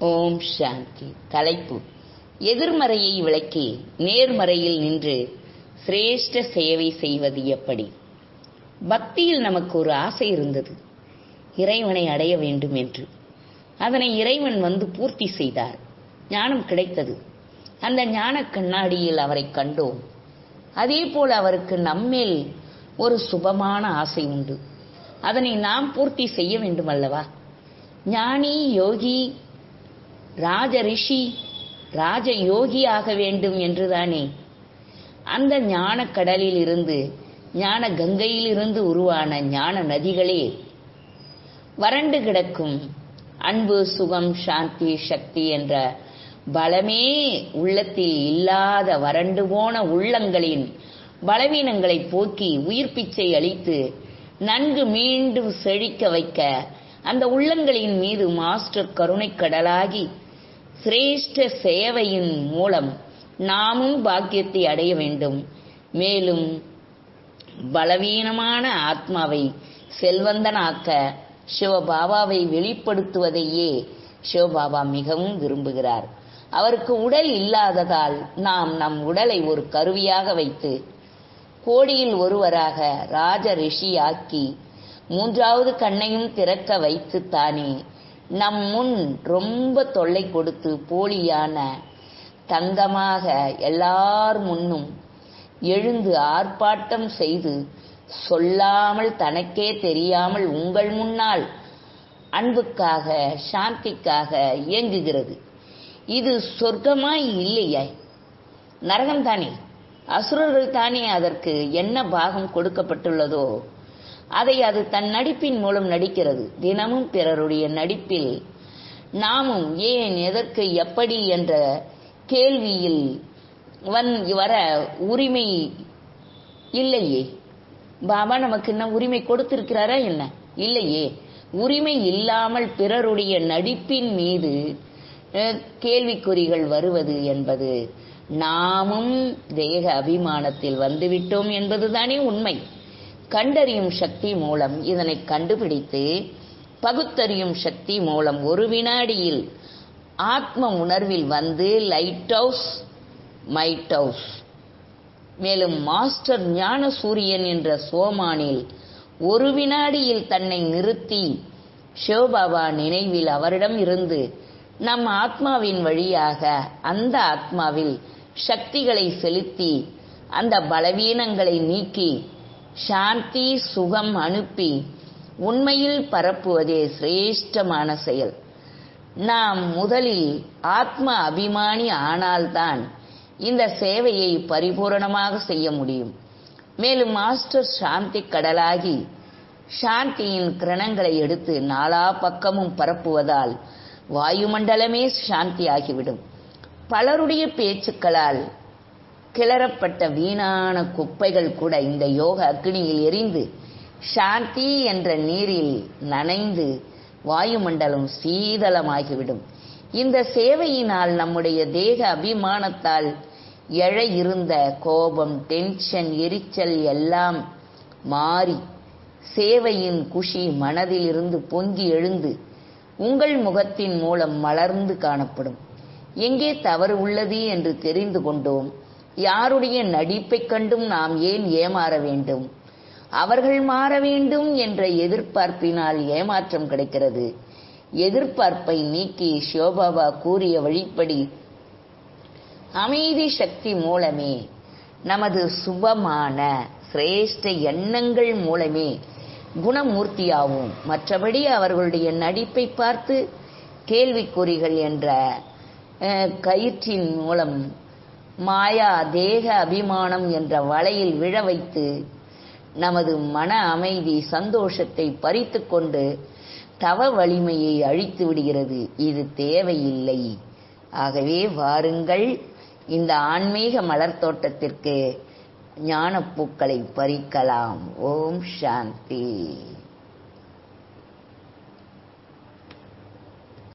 ஓம் சாந்தி. தலைப்பு. எதிர்மறையை விளக்கி நேர்மறையில் நின்று சிரேஷ்ட சேவை செய்வது எப்படி? பக்தியில் நமக்கு ஒரு ஆசை இருந்தது. இறைவனை அடைய வேண்டும் என்று. அதனை இறைவன் வந்து பூர்த்தி செய்தார். ஞானம் கிடைத்தது. அந்த ஞான கண்ணாடியில் அவரை கண்டோம். அதே போல் அவருக்கு நம்மேல் ஒரு சுபமான ஆசை உண்டு. அதனை நாம் பூர்த்தி செய்ய வேண்டும் அல்லவா? ஞானி யோகி ராஜ ரிஷி ராஜ யோகி ஆக வேண்டும் என்றுதானே? அந்த ஞான கடலில் இருந்து ஞான கங்கையிலிருந்து உருவான ஞான நதிகளே வறண்டு கிடக்கும் அன்பு சுகம் சாந்தி சக்தி என்ற பலமே உள்ளத்தில் இல்லாத வறண்டு போன உள்ளங்களின் பலவீனங்களை போக்கி உயிர் பிச்சை அளித்து நன்கு மீண்டும் செழிக்க வைக்க அந்த உள்ளங்களின் மீது மாஸ்டர் கருணை கடலாகி சிரேஷ்ட சேவையின் மூலம் நாமும் பாக்கியத்தை அடைய வேண்டும். மேலும் பலவீனமான ஆத்மாவை செல்வந்தனாக்க சிவபாபாவை வெளிப்படுத்துவதையே சிவபாபா மிகவும் விரும்புகிறார். அவருக்கு உடல் இல்லாததால் நாம் நம் உடலை ஒரு கருவியாக வைத்து கோடியில் ஒருவராக ராஜ ரிஷியாக்கி மூன்றாவது கண்ணையும் திறக்க வைத்துத்தானே நம் முன் ரொம்ப தொல்லை கொடுத்து போலியான தங்கமாக எல்லார் முன்னும் எழுந்து ஆர்ப்பாட்டம் செய்து சொல்லாமல் தனக்கே தெரியாமல் உங்கள் முன்னால் அன்புக்காக சாந்திக்காக இயங்குகிறது. இது சொர்க்கமாய் இல்லையாய் நரகம் தானே அசுரர்கள் தானே அதற்கு என்ன பாகம் கொடுக்கப்பட்டுள்ளதோ? அதை அது தன் நடிப்பின் மூலம் நடிக்கிறது. தினமும் பிறருடைய நடிப்பில் நாமும் ஏன் எதற்கு எப்படி என்ற கேள்வியில் வர உரிமை இல்லையே. பாபா நமக்கு என்ன உரிமை கொடுத்திருக்கிறாரா என்ன? இல்லையே. உரிமை இல்லாமல் பிறருடைய நடிப்பின் மீது கேள்விக்குறிகள் வருவது என்பது நாமும் தேக அபிமானத்தில் வந்துவிட்டோம் என்பதுதானே உண்மை. கண்டறியும் சக்தி மூலம் இதனை கண்டுபிடித்து பகுத்தறியும் சக்தி மூலம் ஒரு வினாடியில் ஆத்ம உணர்வில் வந்து லைட் ஹவுஸ் மைட் ஹவுஸ் மேலும் மாஸ்டர் ஞான சூரியன் என்ற சோமானில் ஒரு வினாடியில் தன்னை நிறுத்தி சிவபாபா நினைவில் அவரிடம் இருந்து நம் ஆத்மாவின் வழியாக அந்த ஆத்மாவில் சக்திகளை செலுத்தி அந்த பலவீனங்களை நீக்கி சாந்தி சுகம் அனுப்பி உண்மையில் பரப்புவதே சிரேஷ்டமான செயல். நாம் முதலில் ஆத்ம அபிமானி ஆனால்தான் இந்த சேவையை பரிபூரணமாக செய்ய முடியும். மேலும் மாஸ்டர் சாந்தி கடலாகி சாந்தியின் கிரணங்களை எடுத்து நாலா பக்கமும் பரப்புவதால் வாயுமண்டலமே சாந்தியாகிவிடும் பலருடைய பேச்சுக்களால் கிளறப்பட்ட வீணான குப்பைகள் கூட இந்த யோக அக்னியில் எரிந்து சாந்தி என்ற நீரில் நனைந்து வாயுமண்டலம் சீதளமாகிவிடும். இந்த சேவையினால் நம்முடைய தேக அபிமானத்தால் எழ இருந்த கோபம் டென்ஷன் எரிச்சல் எல்லாம் மாறி சேவையின் குஷி மனதிலிருந்து பொங்கி எழுந்து உங்கள் முகத்தின் மூலம் மலர்ந்து காணப்படும். எங்கே தவறு உள்ளது என்று தெரிந்து கொண்டோம் யாருடைய நடிப்பைக் கண்டும் நாம் ஏன் ஏமாற வேண்டும்? அவர்கள் மாற வேண்டும் என்ற எதிர்பார்ப்பினால் ஏமாற்றம் கிடைக்கிறது. எதிர்பார்ப்பை நீக்கி சிவபாபா கூறிய வழிப்படி அமைதி சக்தி மூலமே நமது சுபமான சிரேஷ்ட எண்ணங்கள் மூலமே குணமூர்த்தியாகும் மற்றபடி அவர்களுடைய நடிப்பை பார்த்து கேள்விக்குறிகள் என்ற கயிற்றின் மூலம் மாயா தேக அபிமானம் என்ற வலையில் விழ வைத்து நமது மன அமைதி சந்தோஷத்தை பறித்து கொண்டு தவ வலிமையை அழித்து விடுகிறது. இது தேவையில்லை. ஆகவே வாருங்கள். இந்த ஆன்மீக மலர் தோட்டத்திற்கு ஞானப்பூக்களை பறிக்கலாம். ஓம் சாந்தி.